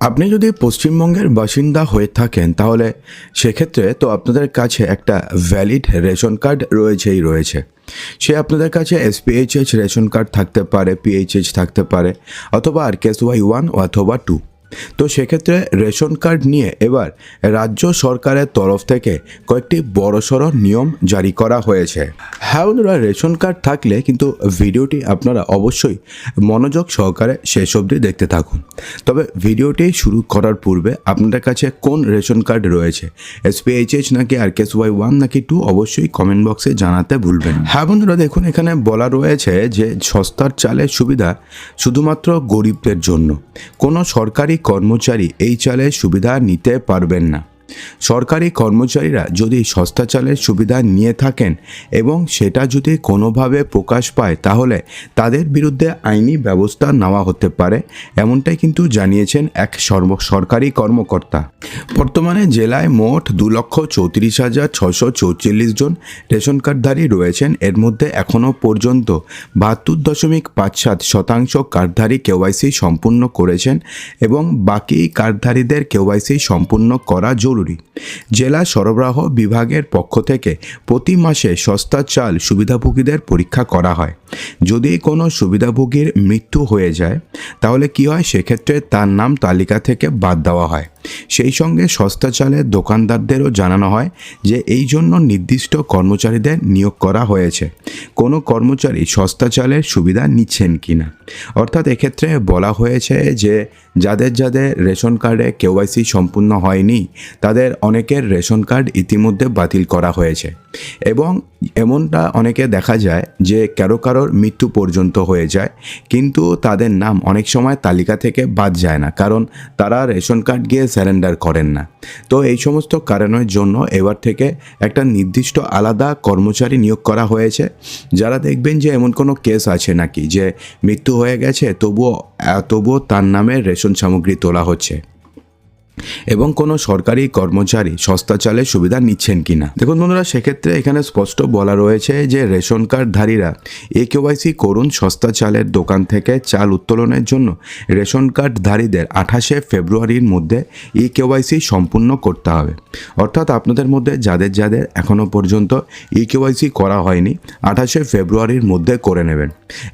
আপনি যদি পশ্চিমবঙ্গের বাসিন্দা হয়ে থাকেন, তাহলে সেক্ষেত্রে তো আপনাদের কাছে একটা ভ্যালিড রেশন কার্ড রয়েছেই রয়েছে। সে আপনাদের কাছে এসপিএইচএইচ রেশন কার্ড থাকতে পারে পিএইচএইচ থাকতে পারে, অথবা R K S Y one অথবা টু তো সেক্ষেত্রে রেশন কার্ড নিয়ে এবার রাজ্য সরকারের তরফ থেকে কয়েকটি বড়সড় নিয়ম জারি করা হয়েছে। হ্যাঁ বন্ধুরা, রেশন কার্ড থাকলে কিন্তু ভিডিওটি আপনারা অবশ্যই মনোযোগ সহকারে শেষ অবধি দেখতে থাকুন। তবে ভিডিওটি শুরু করার পূর্বে আপনাদের কাছে কোন রেশন কার্ড রয়েছে? এসপিএইচএইচ নাকি R K S Y one নাকি টু অবশ্যই কমেন্ট বক্সে জানাতে ভুলবেন হ্যাঁ বন্ধুরা, দেখুন, এখানে বলা রয়েছে যে সস্তার চালের সুবিধা শুধুমাত্র গরিবদের জন্য। কোনো সরকারি কর্মচারী এই চালের সুবিধা নিতে পারবেন না। সরকারি কর্মচারীরা যদি সস্তা চালের সুবিধা নিয়ে থাকেন এবং সেটা যদি কোনোভাবে প্রকাশ পায়, তাহলে তাদের বিরুদ্ধে আইনি ব্যবস্থা নেওয়া হতে পারে, এমনটাই কিন্তু জানিয়েছেন এক সর্ব, সরকারি কর্মকর্তা। বর্তমানে জেলায় মোট দু লক্ষ চৌত্রিশ হাজার ছশো চৌচল্লিশ জন রেশন কার্ডধারী রয়েছেন। এর মধ্যে এখনও পর্যন্ত বাহাত্তর দশমিক পাঁচ সাত শতাংশ কার্ডধারী কেওয়াইসি সম্পূর্ণ করেছেন এবং বাকি কার্ডধারীদের কেওয়াইসি সম্পূর্ণ করা জরুরি। জেলা সরবরাহ বিভাগের পক্ষ থেকে প্রতি মাসে সস্তা চাল সুবিধাভোগীদের পরীক্ষা করা হয়। যদি কোনো সুবিধাভোগীর মৃত্যু হয়ে যায়, তাহলে কি হয়? সেক্ষেত্রে তার নাম তালিকা থেকে বাদ দেওয়া হয়। সেই সঙ্গে সস্তা চালের দোকানদারদেরও জানানো হয় যে এই জন্য নির্দিষ্ট কর্মচারীদের নিয়োগ করা হয়েছে। কোনো কর্মচারী সস্তা চালের সুবিধা নিচ্ছেন কি না অর্থাৎ এক্ষেত্রে বলা হয়েছে যে যাদের যাদের রেশন কার্ডে কেওয়াইসি সম্পূর্ণ হয়নি, তাদের অনেকের রেশন কার্ড ইতিমধ্যে বাতিল করা হয়েছে। এবং এমনটা অনেকে দেখা যায় যে কারও কারোর মৃত্যু পর্যন্ত হয়ে যায়, কিন্তু তাদের নাম অনেক সময় তালিকা থেকে বাদ যায় না, কারণ তারা রেশন কার্ড গিয়ে স্যারেন্ডার করেন না। তো এই সমস্ত কারণের জন্য এবার থেকে একটা নির্দিষ্ট আলাদা কর্মচারী নিয়োগ করা হয়েছে, যারা দেখবেন যে এমন কোনো কেস আছে নাকি যে মৃত্যু হয়ে গেছে, তবুও তবুও তার নামে রেশন সামগ্রী তোলা হচ্ছে। এবং কোনো সরকারি কর্মচারী সস্তা চালের সুবিধা নিচ্ছেন কিনা। দেখুন বন্ধুরা, সেক্ষেত্রে এখানে স্পষ্ট বলা রয়েছে যে রেশন কার্ডধারীরা এ কেওয়াইসি করুন সস্তা চালের দোকান থেকে চাল উত্তোলনের জন্য। রেশন কার্ডধারীদের আঠাশে ফেব্রুয়ারির মধ্যে ই কেওয়াইসি সম্পূর্ণ করতে হবে। অর্থাৎ আপনাদের মধ্যে যাদের যাদের এখনও পর্যন্ত ই কেওয়াইসি করা হয়নি, আঠাশে ফেব্রুয়ারির মধ্যে করে নেবেন।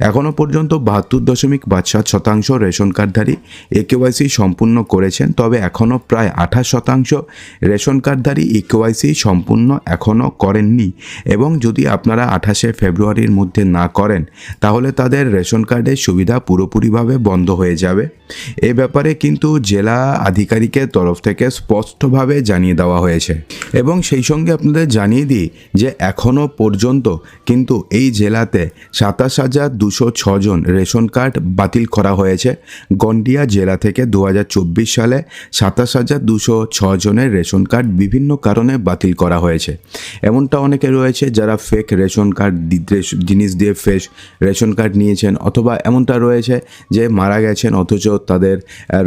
এখনও পর্যন্ত বাহাত্তর দশমিক পাঁচ সাত শতাংশ রেশন কার্ডধারী এ কেওয়াইসি সম্পূর্ণ করেছেন, তবে এখনও প্রায় আঠাশ শতাংশ রেশন কার্ডধারী ই কেওয়াইসি সম্পূর্ণ এখনও করেননি এবং যদি আপনারা আঠাশে ফেব্রুয়ারির মধ্যে না করেন, তাহলে তাদের রেশন কার্ডের সুবিধা পুরোপুরিভাবে বন্ধ হয়ে যাবে। এ ব্যাপারে কিন্তু জেলা আধিকারিকের তরফ থেকে স্পষ্টভাবে জানিয়ে দেওয়া হয়েছে। এবং সেই সঙ্গে আপনাদের জানিয়ে দিই যে এখনও পর্যন্ত কিন্তু এই জেলাতে সাতাশ হাজার দুশো ছজন রেশন কার্ড বাতিল করা হয়েছে। গন্ডিয়া জেলা থেকে দু হাজার চব্বিশ সালে সাতাশ হাজার দুশো জনের রেশন কার্ড বিভিন্ন কারণে বাতিল করা হয়েছে। এমনটা অনেকে রয়েছে যারা ফেক রেশন কার্ড জিনিস দিয়ে ফেস রেশন কার্ড নিয়েছেন অথবা এমনটা রয়েছে যে মারা গেছেন অথচ তাদের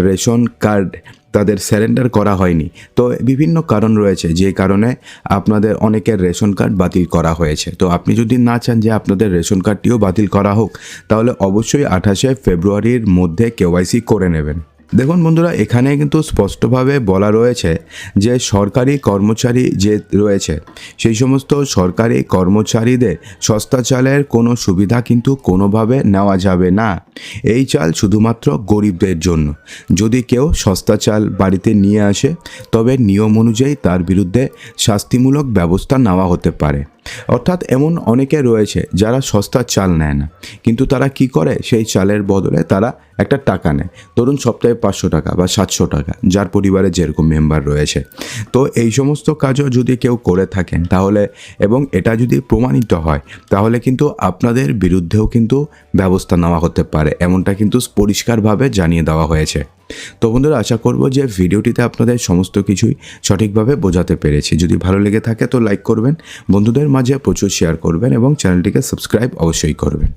রেশন কার্ড তাদের স্যারেন্ডার করা হয়নি। তো বিভিন্ন কারণ রয়েছে যে কারণে আপনাদের অনেকের রেশন কার্ড বাতিল করা হয়েছে। তো আপনি যদি না চান যে আপনাদের রেশন কার্ডটিও বাতিল করা হোক, তাহলে অবশ্যই আঠাশে ফেব্রুয়ারির মধ্যে কেওয়াইসি করে নেবেন। দেখুন বন্ধুরা, এখানে কিন্তু স্পষ্টভাবে বলা রয়েছে যে সরকারি কর্মচারী যে রয়েছে, সেই সমস্ত সরকারি কর্মচারীদের সস্তা চালের কোনো সুবিধা কিন্তু কোনোভাবে নেওয়া যাবে না। এই চাল শুধুমাত্র গরিবদের জন্য। যদি কেউ সস্তা চাল বাড়িতে নিয়ে আসে, তবে নিয়ম অনুযায়ী তার বিরুদ্ধে শাস্তিমূলক ব্যবস্থা নেওয়া হতে পারে। অর্থাৎ এমন অনেকে রয়েছে যারা সস্তা চাল নেয় না। কিন্তু তারা কি করে? সেই চালের বদলে তারা একটা টাকা নেয়। ধরুন সপ্তাহে পাঁচশো টাকা বা সাতশো টাকা, যার পরিবারে যেরকম মেম্বার রয়েছে। তো এই সমস্ত কাজও যদি কেউ করে থাকেন তাহলে, এবং এটা যদি প্রমাণিত হয়, তাহলে কিন্তু আপনাদের বিরুদ্ধেও কিন্তু ব্যবস্থা নেওয়া হতে পারে। এমনটা কিন্তু পরিষ্কারভাবে জানিয়ে দেওয়া হয়েছে। তো বন্ধুরা, আশা করব যে ভিডিওটিতে আপনাদের সমস্ত কিছুই সঠিকভাবে বোঝাতে পেরেছি। যদি ভালো লেগে থাকে তো লাইক করবেন, বন্ধুদের মাঝে প্রচুর শেয়ার করবেন এবং চ্যানেলটিকে সাবস্ক্রাইব অবশ্যই করবেন।